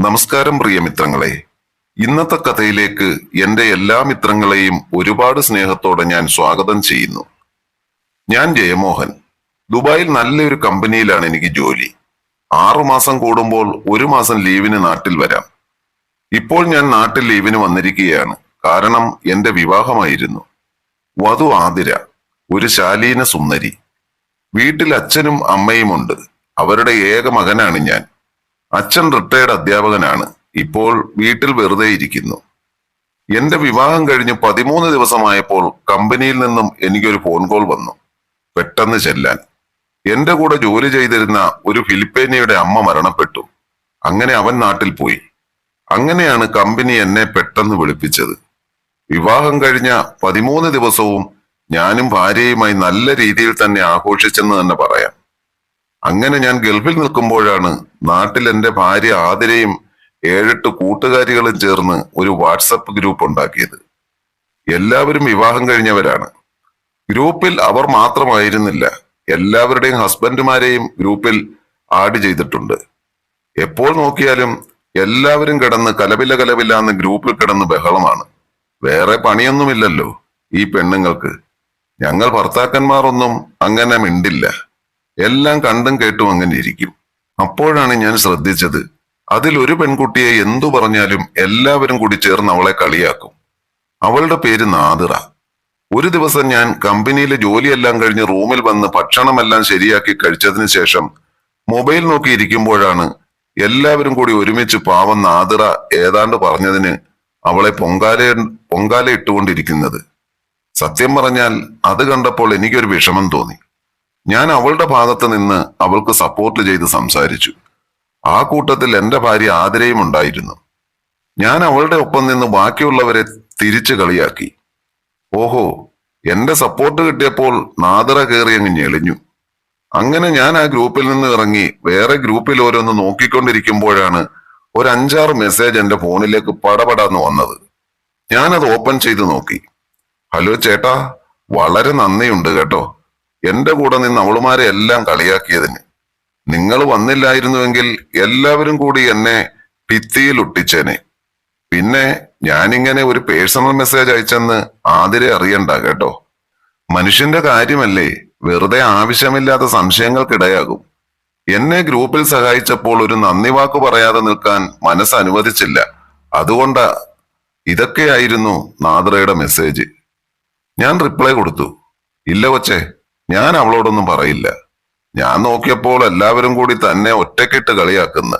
നമസ്കാരം പ്രിയ മിത്രങ്ങളെ. ഇന്നത്തെ കഥയിലേക്ക് എന്റെ എല്ലാ മിത്രങ്ങളെയും ഒരുപാട് സ്നേഹത്തോടെ ഞാൻ സ്വാഗതം ചെയ്യുന്നു. ഞാൻ ജയമോഹൻ. ദുബായിൽ നല്ലൊരു കമ്പനിയിലാണ് എനിക്ക് ജോലി. ആറുമാസം കൂടുമ്പോൾ ഒരു മാസം ലീവിന് നാട്ടിൽ വരാം. ഇപ്പോൾ ഞാൻ നാട്ടിൽ ലീവിന് വന്നിരിക്കുകയാണ്. കാരണം എന്റെ വിവാഹമായിരുന്നു. വധു ആതിര ഒരു ശാലീന സുന്ദരി. വീട്ടിൽ അച്ഛനും അമ്മയുമുണ്ട്. അവരുടെ ഏക മകനാണ് ഞാൻ. അച്ഛൻ റിട്ടയർഡ് അധ്യാപകനാണ്. ഇപ്പോൾ വീട്ടിൽ വെറുതെ ഇരിക്കുന്നു. എന്റെ വിവാഹം കഴിഞ്ഞ് പതിമൂന്ന് ദിവസമായപ്പോൾ കമ്പനിയിൽ നിന്നും എനിക്കൊരു ഫോൺ കോൾ വന്നു. പെട്ടെന്ന് ചെല്ലാൻ. എന്റെ കൂടെ ജോലി ചെയ്തിരുന്ന ഒരു ഫിലിപ്പീനിയുടെ അമ്മ മരണപ്പെട്ടു. അങ്ങനെ അവൻ നാട്ടിൽ പോയി. അങ്ങനെയാണ് കമ്പനി എന്നെ പെട്ടെന്ന് വിളിപ്പിച്ചത്. വിവാഹം കഴിഞ്ഞ പതിമൂന്ന് ദിവസവും ഞാനും ഭാര്യയുമായി നല്ല രീതിയിൽ തന്നെ ആഘോഷിച്ചെന്ന് തന്നെ പറയാം. അങ്ങനെ ഞാൻ ഗൾഫിൽ നിൽക്കുമ്പോഴാണ് നാട്ടിൽ എന്റെ ഭാര്യ ആതിരയും ഏഴെട്ട് കൂട്ടുകാരികളും ചേർന്ന് ഒരു വാട്സപ്പ് ഗ്രൂപ്പ് ഉണ്ടാക്കിയത്. എല്ലാവരും വിവാഹം കഴിഞ്ഞവരാണ്. ഗ്രൂപ്പിൽ അവർ മാത്രമായിരുന്നില്ല. എല്ലാവരുടെയും ഹസ്ബൻഡുമാരെയും ഗ്രൂപ്പിൽ ആഡ് ചെയ്തിട്ടുണ്ട്. എപ്പോൾ നോക്കിയാലും എല്ലാവരും കിടന്ന് കലവില എന്ന് ഗ്രൂപ്പിൽ കിടന്ന് ബഹളമാണ്. വേറെ പണിയൊന്നുമില്ലല്ലോ ഈ പെണ്ണുങ്ങൾക്ക്. ഞങ്ങൾ ഭർത്താക്കന്മാരൊന്നും അങ്ങനെ മിണ്ടില്ല. എല്ലാം കണ്ടും കേട്ടും അങ്ങനെ ഇരിക്കും. അപ്പോഴാണ് ഞാൻ ശ്രദ്ധിച്ചത് അതിൽ ഒരു പെൺകുട്ടിയെ എന്തു പറഞ്ഞാലും എല്ലാവരും കൂടി ചേർന്ന് അവളെ കളിയാക്കും. അവളുടെ പേര് നാദിറ. ഒരു ദിവസം ഞാൻ കമ്പനിയിലെ ജോലിയെല്ലാം കഴിഞ്ഞ് റൂമിൽ വന്ന് ഭക്ഷണമെല്ലാം ശരിയാക്കി കഴിച്ചതിന് ശേഷം മൊബൈൽ നോക്കി ഇരിക്കുമ്പോഴാണ് എല്ലാവരും കൂടി ഒരുമിച്ച് പാവം നാദിറ ഏതാണ്ട് പറഞ്ഞതിന് അവളെ പൊങ്കാല പൊങ്കാല ഇട്ടുകൊണ്ടിരിക്കുന്നത്. സത്യം പറഞ്ഞാൽ അത് കണ്ടപ്പോൾ എനിക്കൊരു വിഷമം തോന്നി. ഞാൻ അവളുടെ ഭാഗത്ത് നിന്ന് അവൾക്ക് സപ്പോർട്ട് ചെയ്ത് സംസാരിച്ചു. ആ കൂട്ടത്തിൽ എന്റെ ഭാര്യ ആതിരയും ഉണ്ടായിരുന്നു. ഞാൻ അവളുടെ ഒപ്പം നിന്ന് ബാക്കിയുള്ളവരെ തിരിച്ചു കളിയാക്കി. ഓഹോ എന്റെ സപ്പോർട്ട് കിട്ടിയപ്പോൾ നാദറ കയറി അങ്ങ് ഞെളിഞ്ഞു. അങ്ങനെ ഞാൻ ആ ഗ്രൂപ്പിൽ നിന്ന് ഇറങ്ങി വേറെ ഗ്രൂപ്പിൽ ഓരോന്ന് നോക്കിക്കൊണ്ടിരിക്കുമ്പോഴാണ് ഒരു അഞ്ചാറ് മെസ്സേജ് എന്റെ ഫോണിലേക്ക് പടപടാന്ന് വന്നത്. ഞാനത് ഓപ്പൺ ചെയ്ത് നോക്കി. ഹലോ ചേട്ടാ വളരെ നന്ദിയുണ്ട് കേട്ടോ. എന്റെ കൂടെ നിന്ന് അവളുമാരെ എല്ലാം കളിയാക്കിയതിന്. നിങ്ങൾ വന്നില്ലായിരുന്നുവെങ്കിൽ എല്ലാവരും കൂടി എന്നെ ഭിത്തിയിൽ ഒട്ടിച്ചേനെ. പിന്നെ ഞാനിങ്ങനെ ഒരു പേഴ്സണൽ മെസ്സേജ് അയച്ചെന്ന് ആതിരെ അറിയണ്ട കേട്ടോ. മനുഷ്യന്റെ കാര്യമല്ലേ വെറുതെ ആവശ്യമില്ലാത്ത സംശയങ്ങൾക്കിടയാകും. എന്നെ ഗ്രൂപ്പിൽ സഹായിച്ചപ്പോൾ ഒരു നന്ദി വാക്ക് പറയാതെ നിൽക്കാൻ മനസ്സ് അനുവദിച്ചില്ല. അതുകൊണ്ടാ ഇതൊക്കെയായിരുന്നു നാദ്രയുടെ മെസ്സേജ്. ഞാൻ റിപ്ലൈ കൊടുത്തു. ഇല്ല കൊച്ചേ. ഞാൻ അവളോടൊന്നും പറയില്ല. ഞാൻ നോക്കിയപ്പോൾ എല്ലാവരും കൂടി തന്നെ ഒറ്റക്കെട്ട് കളിയാക്കുന്ന.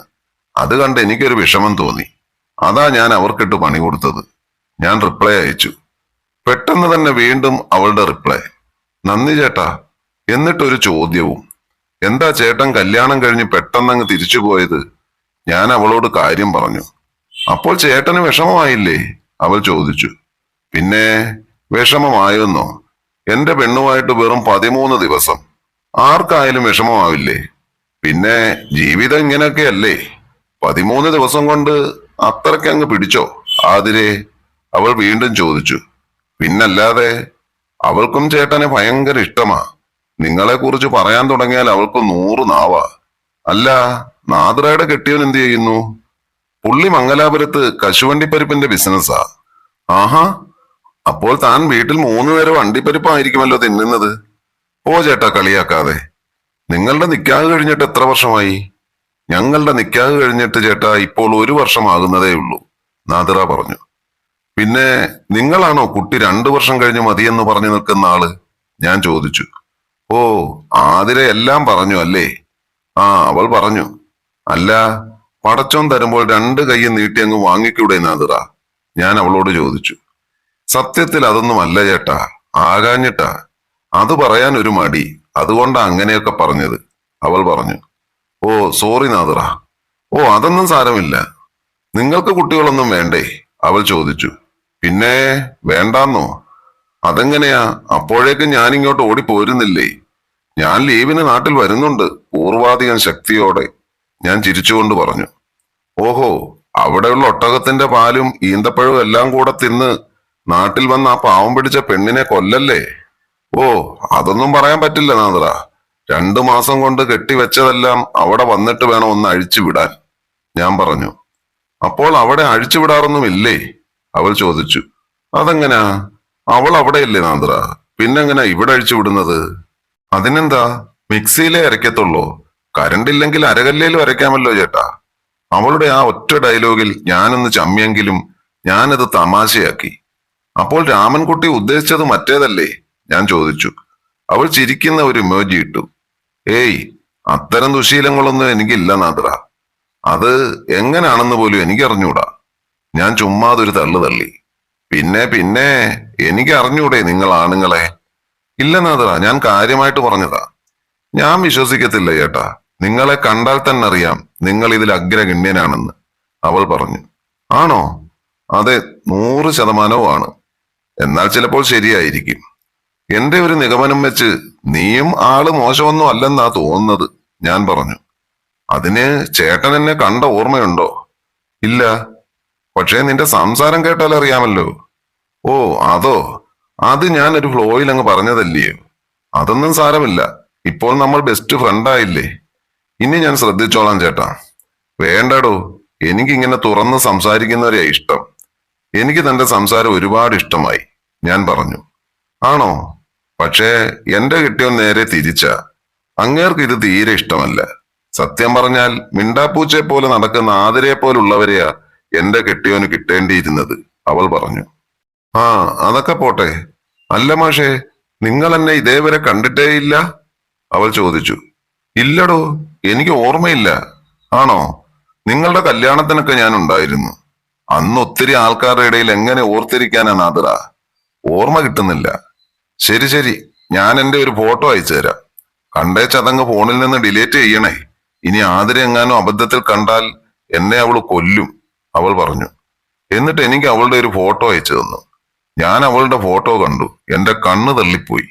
അത് കണ്ട് എനിക്കൊരു വിഷമം തോന്നി. അതാ ഞാൻ അവർക്കിട്ട് പണി കൊടുത്തത്. ഞാൻ റിപ്ലൈ അയച്ചു. പെട്ടെന്ന് തന്നെ വീണ്ടും അവളുടെ റിപ്ലൈ നന്ദി ചേട്ടാ. എന്നിട്ടൊരു ചോദ്യവും. എന്താ ചേട്ടൻ കല്യാണം കഴിഞ്ഞ് പെട്ടെന്നങ്ങ് തിരിച്ചു പോയത്? ഞാൻ അവളോട് കാര്യം പറഞ്ഞു. അപ്പോൾ ചേട്ടന് വിഷമമായില്ലേ? അവൾ ചോദിച്ചു. പിന്നെ വിഷമമായെന്നോ? എന്റെ പെണ്ണുമായിട്ട് വെറും പതിമൂന്ന് ദിവസം. ആർക്കായാലും വിഷമമാവില്ലേ? പിന്നെ ജീവിതം ഇങ്ങനെയൊക്കെയല്ലേ? പതിമൂന്ന് ദിവസം കൊണ്ട് അത്രക്കങ്ങ് പിടിച്ചോ? ആതിരെ അവൾ വീണ്ടും ചോദിച്ചു. പിന്നല്ലാതെ അവൾക്കും ചേട്ടനെ ഭയങ്കര ഇഷ്ടമാ. നിങ്ങളെ കുറിച്ച് പറയാൻ തുടങ്ങിയാൽ അവൾക്ക് നൂറ് നാവാ. അല്ല നാദ്രയുടെ കെട്ടിയവൻ എന്ത് ചെയ്യുന്നു? പുള്ളി മംഗലാപുരത്ത് കശുവണ്ടിപ്പരിപ്പിന്റെ ബിസിനസ്സാ. ആഹാ അപ്പോൾ താൻ വീട്ടിൽ മൂന്ന് പേര് വണ്ടിപ്പരിപ്പായിരിക്കുമല്ലോ തിന്നുന്നത്. ഓ ചേട്ടാ കളിയാക്കാതെ. നിങ്ങളുടെ നിക്കാഹ് കഴിഞ്ഞിട്ട് എത്ര വർഷമായി? ഞങ്ങളുടെ നിക്കാഹ് കഴിഞ്ഞിട്ട് ചേട്ടാ ഇപ്പോൾ ഒരു വർഷമാകുന്നതേ ഉള്ളൂ. നാദിറ പറഞ്ഞു. പിന്നെ നിങ്ങളാണോ കുട്ടി രണ്ടു വർഷം കഴിഞ്ഞ് മതിയെന്ന് പറഞ്ഞു നിൽക്കുന്ന ആൾ? ഞാൻ ചോദിച്ചു. ഓ ആതിര എല്ലാം പറഞ്ഞു അല്ലേ? ആ അവൾ പറഞ്ഞു. അല്ല പടച്ചോൻ തരുമ്പോൾ രണ്ട് കൈ നീട്ടി അങ്ങ് വാങ്ങിക്കൂടെ നാദിറ? ഞാൻ അവളോട് ചോദിച്ചു. സത്യത്തിൽ അതൊന്നും അല്ല ചേട്ടാ. ആകാഞ്ഞിട്ടാ അത് പറയാൻ ഒരു മടി. അതുകൊണ്ടാ അങ്ങനെയൊക്കെ പറഞ്ഞത്. അവൾ പറഞ്ഞു. ഓ സോറി നാദിറ ഓ അതൊന്നും സാരമില്ല. നിങ്ങൾക്ക് കുട്ടികളൊന്നും വേണ്ടേ? അവൾ ചോദിച്ചു. പിന്നെ വേണ്ടാന്നോ? അതെങ്ങനെയാ? അപ്പോഴേക്കും ഞാൻ ഇങ്ങോട്ട് ഓടിപ്പോരുന്നില്ലേ? ഞാൻ ലീവിന് നാട്ടിൽ വരുന്നുണ്ട്. പൂർവാധികം ശക്തിയോടെ. ഞാൻ ചിരിച്ചുകൊണ്ട് പറഞ്ഞു. ഓഹോ അവിടെയുള്ള ഒട്ടകത്തിന്റെ പാലും ഈന്തപ്പഴവും എല്ലാം കൂടെ തിന്ന് നാട്ടിൽ വന്ന് ആ പാവം പിടിച്ച പെണ്ണിനെ കൊല്ലല്ലേ? ഓ അതൊന്നും പറയാൻ പറ്റില്ല നാദ്ര രണ്ടു മാസം കൊണ്ട് കെട്ടിവെച്ചതെല്ലാം അവിടെ വന്നിട്ട് വേണം ഒന്ന് അഴിച്ചു വിടാൻ. ഞാൻ പറഞ്ഞു അപ്പോൾ അവിടെ അഴിച്ചു അഴിച്ചുവിടാറൊന്നുമില്ലേ അവൾ ചോദിച്ചു അതെങ്ങനാ? അവൾ അവിടെയല്ലേ നാദ്ര പിന്നെങ്ങനാ ഇവിടെ അഴിച്ചു വിടുന്നത്? അതിനെന്താ? മിക്സിയിലേ അരയ്ക്കത്തുള്ളൂ. കരണ്ട് ഇല്ലെങ്കിൽ അരകല്ലേലും അരയ്ക്കാമല്ലോ ചേട്ടാ. അവളുടെ ആ ഒറ്റ ഡയലോഗിൽ ഞാനൊന്ന് ചമ്മിയെങ്കിലും ഞാനത് തമാശയാക്കി. അപ്പോൾ രാമൻകുട്ടി ഉദ്ദേശിച്ചത് മറ്റേതല്ലേ? ഞാൻ ചോദിച്ചു. അവൾ ചിരിക്കുന്ന ഒരു ഇമോജി ഇട്ടു. ഏയ് അത്തരം ദുശീലങ്ങളൊന്നും എനിക്കില്ല നാദ്ര. അത് എങ്ങനെയാണെന്ന് പോലും എനിക്കറിഞ്ഞൂടാ. ഞാൻ ചുമ്മാതൊരു തള്ളു തള്ളി. പിന്നെ പിന്നെ എനിക്ക് അറിഞ്ഞൂടെ നിങ്ങൾ ആണുങ്ങളെ? ഇല്ല നാദ്ര ഞാൻ കാര്യമായിട്ട് പറഞ്ഞതാ. ഞാൻ വിശ്വസിക്കത്തില്ല ചേട്ടാ നിങ്ങളെ കണ്ടാൽ തന്നെ അറിയാം നിങ്ങൾ ഇതിൽ അഗ്രഗണ്യനാണെന്ന്. അവൾ പറഞ്ഞു. ആണോ? അതെ നൂറ് ശതമാനവും ആണ് എന്നാൽ ചിലപ്പോൾ ശരിയായിരിക്കും. എന്റെ ഒരു നിഗമനം വെച്ച് നീയും ആൾ മോശമൊന്നും അല്ലെന്നാ തോന്നുന്നത് ഞാൻ പറഞ്ഞു. അതിന് ചേട്ടൻ എന്നെ കണ്ട ഓർമ്മയുണ്ടോ? ഇല്ല. പക്ഷേ നിന്റെ സംസാരം കേട്ടാൽ അറിയാമല്ലോ. ഓ അതോ? അത് ഞാൻ ഒരു ഫ്ലോയിൽ അങ്ങ് പറഞ്ഞതല്ലേ? അതൊന്നും സാരമില്ല. ഇപ്പോൾ നമ്മൾ ബെസ്റ്റ് ഫ്രണ്ടായില്ലേ ഇനി ഞാൻ ശ്രദ്ധിച്ചോളാം ചേട്ടാ. വേണ്ടടോ. എനിക്കിങ്ങനെ തുറന്ന് സംസാരിക്കുന്നവരെയാ ഇഷ്ടം. എനിക്ക് തന്റെ സംസാരം ഒരുപാട് ഇഷ്ടമായി. ഞാൻ പറഞ്ഞു ആണോ? പക്ഷേ എന്റെ കിട്ടിയോ നേരെ തിരിച്ച. അങ്ങേർക്ക് ഇത് തീരെ ഇഷ്ടമല്ല. സത്യം പറഞ്ഞാൽ മിണ്ടാപ്പൂച്ചയെ പോലെ നടക്കുന്ന ആതിരയെ പോലുള്ളവരെയാ എന്റെ കെട്ടിയോന് കിട്ടേണ്ടിയിരുന്നത് അവൾ പറഞ്ഞു. ആ അതൊക്കെ പോട്ടെ. അല്ല മാഷേ നിങ്ങൾ എന്നെ ഇതേവരെ കണ്ടിട്ടേയില്ല? അവൾ ചോദിച്ചു. ഇല്ലടോ എനിക്ക് ഓർമ്മയില്ല. ആണോ? നിങ്ങളുടെ കല്യാണത്തിനൊക്കെ ഞാൻ ഉണ്ടായിരുന്നു. അന്ന് ഒത്തിരി ആൾക്കാരുടെ ഇടയിൽ എങ്ങനെ ഓർത്തിരിക്കാനാ നാദറ ഓർമ്മ കിട്ടുന്നില്ല. ശരി ശരി. ഞാൻ എന്റെ ഒരു ഫോട്ടോ അയച്ചു തരാം. കണ്ടേച്ചതങ്ങ് ഫോണിൽ നിന്ന് ഡിലീറ്റ് ചെയ്യണേ. ഇനി ആതിര എങ്ങാനും അബദ്ധത്തിൽ കണ്ടാൽ എന്നെ അവൾ കൊല്ലും അവൾ പറഞ്ഞു. എന്നിട്ട് എനിക്ക് അവളുടെ ഒരു ഫോട്ടോ അയച്ചു തന്നു. ഞാൻ അവളുടെ ഫോട്ടോ കണ്ടു. എന്റെ കണ്ണ് തള്ളിപ്പോയി.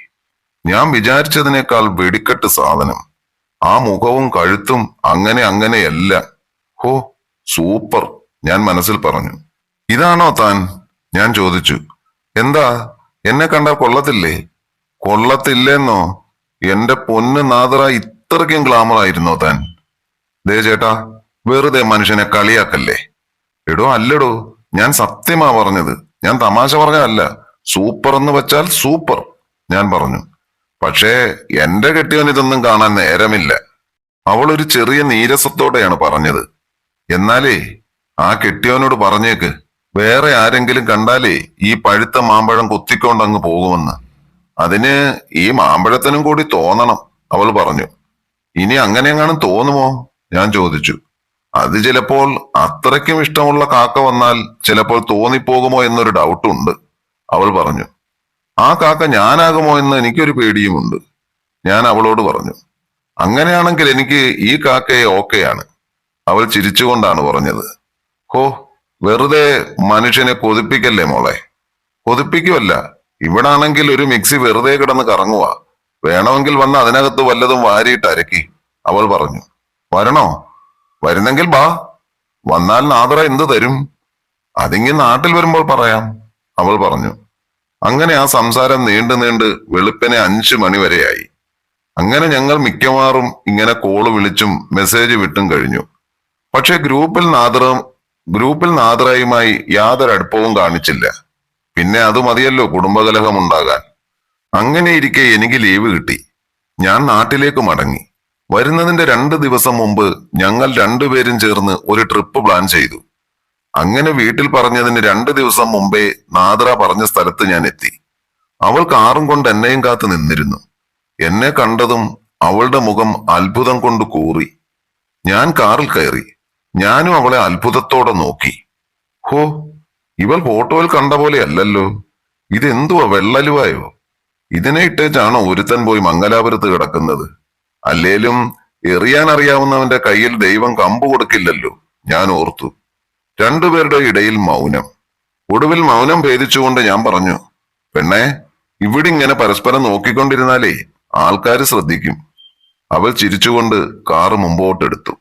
ഞാൻ വിചാരിച്ചതിനേക്കാൾ വെടിക്കെട്ട് സാധനം. ആ മുഖവും കഴുത്തും അങ്ങനെ അങ്ങനെയല്ല ഹോ സൂപ്പർ. ഞാൻ മനസ്സിൽ പറഞ്ഞു. ഇതാണോ താൻ? ഞാൻ ചോദിച്ചു. എന്താ? എന്നെ കണ്ടാൽ കൊള്ളത്തില്ലേ? കൊള്ളത്തില്ലെന്നോ? എന്റെ പൊന്ന് നാദറ ഇത്രയ്ക്കും ഗ്ലാമർ ആയിരുന്നോ താൻ? ദേ ചേട്ടാ വെറുതെ മനുഷ്യനെ കളിയാക്കല്ലേ? എടോ അല്ലടോ ഞാൻ സത്യമാ പറഞ്ഞത്. ഞാൻ തമാശ പറഞ്ഞതല്ല. സൂപ്പർ എന്ന് വെച്ചാൽ സൂപ്പർ ഞാൻ പറഞ്ഞു. പക്ഷേ എന്റെ കെട്ടിയവൻ ഇതൊന്നും കാണാൻ നേരമില്ല. അവൾ ഒരു ചെറിയ നീരസത്തോടെയാണ് പറഞ്ഞത്. എന്നാലേ ആ കെട്ടിയവനോട് പറഞ്ഞേക്ക്. വേറെ ആരെങ്കിലും കണ്ടാലേ ഈ പഴുത്ത മാമ്പഴം കൊത്തിക്കൊണ്ട് അങ്ങ് പോകുമെന്ന്. അതിന് ഈ മാമ്പഴത്തിനും കൂടി തോന്നണം അവൾ പറഞ്ഞു. ഇനി അങ്ങനെയെങ്ങാനും തോന്നുമോ? ഞാൻ ചോദിച്ചു. അത് ചിലപ്പോൾ അത്രയ്ക്കും ഇഷ്ടമുള്ള കാക്ക വന്നാൽ ചിലപ്പോൾ തോന്നിപ്പോകുമോ എന്നൊരു ഡൗട്ടുണ്ട് അവൾ പറഞ്ഞു. ആ കാക്ക ഞാനാകുമോ എന്ന് എനിക്കൊരു പേടിയുമുണ്ട് ഞാൻ അവളോട് പറഞ്ഞു. അങ്ങനെയാണെങ്കിൽ എനിക്ക് ഈ കാക്കയെ ഓക്കെയാണ് അവൾ ചിരിച്ചുകൊണ്ടാണ് പറഞ്ഞത്. ഹോ വെറുതെ മനുഷ്യനെ കൊതിപ്പിക്കല്ലേ മോളെ? കൊതിപ്പിക്കുമല്ല ഇവിടാണെങ്കിൽ ഒരു മിക്സി വെറുതെ കിടന്ന് കറങ്ങുക വേണമെങ്കിൽ വന്ന് അതിനകത്ത് വല്ലതും വാരിയിട്ട് അരക്കി അവൾ പറഞ്ഞു. വരണോ? വരുന്നെങ്കിൽ ബാ. വന്നാൽ നാദറ എന്തു തരും? അതിങ്ങി നാട്ടിൽ വരുമ്പോൾ പറയാം അവൾ പറഞ്ഞു. അങ്ങനെ ആ സംസാരം നീണ്ടു നീണ്ട് വെളുപ്പിനെ അഞ്ചു മണി വരെയായി. അങ്ങനെ ഞങ്ങൾ മിക്കവാറും ഇങ്ങനെ കോൾ വിളിച്ചും മെസ്സേജ് വിട്ടും കഴിഞ്ഞു. പക്ഷെ ഗ്രൂപ്പിൽ നാദറും ഗ്രൂപ്പിൽ നാദറയുമായി യാതൊരു അടുപ്പവും കാണിച്ചില്ല. പിന്നെ അത് മതിയല്ലോ കുടുംബകലഹം ഉണ്ടാകാൻ അങ്ങനെ ഇരിക്കെ എനിക്ക് ലീവ് കിട്ടി. ഞാൻ നാട്ടിലേക്ക് മടങ്ങി. വരുന്നതിന്റെ രണ്ട് ദിവസം മുമ്പ് ഞങ്ങൾ രണ്ടുപേരും ചേർന്ന് ഒരു ട്രിപ്പ് പ്ലാൻ ചെയ്തു. അങ്ങനെ വീട്ടിൽ പറഞ്ഞതിന് രണ്ട് ദിവസം മുമ്പേ നാദ്ര പറഞ്ഞ സ്ഥലത്ത് ഞാൻ എത്തി. അവൾ കാറും കൊണ്ട് എന്നെയും കാത്ത് നിന്നിരുന്നു. എന്നെ കണ്ടതും അവളുടെ മുഖം അത്ഭുതം കൊണ്ട് കൂറി. ഞാൻ കാറിൽ കയറി. ഞാനും അവളെ അത്ഭുതത്തോടെ നോക്കി. ഹോ ഇവൾ ഫോട്ടോയിൽ കണ്ട പോലെ അല്ലല്ലോ. ഇതെന്തുവാ വെള്ളലുവായോ? ഇതിനെ ഇട്ടേച്ചാണോ ഒരുത്തൻ പോയി മംഗലാപുരത്ത് കിടക്കുന്നത്? അല്ലേലും എറിയാൻ അറിയാവുന്നവന്റെ കയ്യിൽ ദൈവം കമ്പ് കൊടുക്കില്ലല്ലോ ഞാൻ ഓർത്തു. രണ്ടുപേരുടെ ഇടയിൽ മൗനം. ഒടുവിൽ മൗനം ഭേദിച്ചുകൊണ്ട് ഞാൻ പറഞ്ഞു പെണ്ണെ ഇവിടെ ഇങ്ങനെ പരസ്പരം നോക്കിക്കൊണ്ടിരുന്നാലേ ആൾക്കാർ ശ്രദ്ധിക്കും. അവൾ ചിരിച്ചുകൊണ്ട് കാറ് മുമ്പോട്ടെടുത്തു.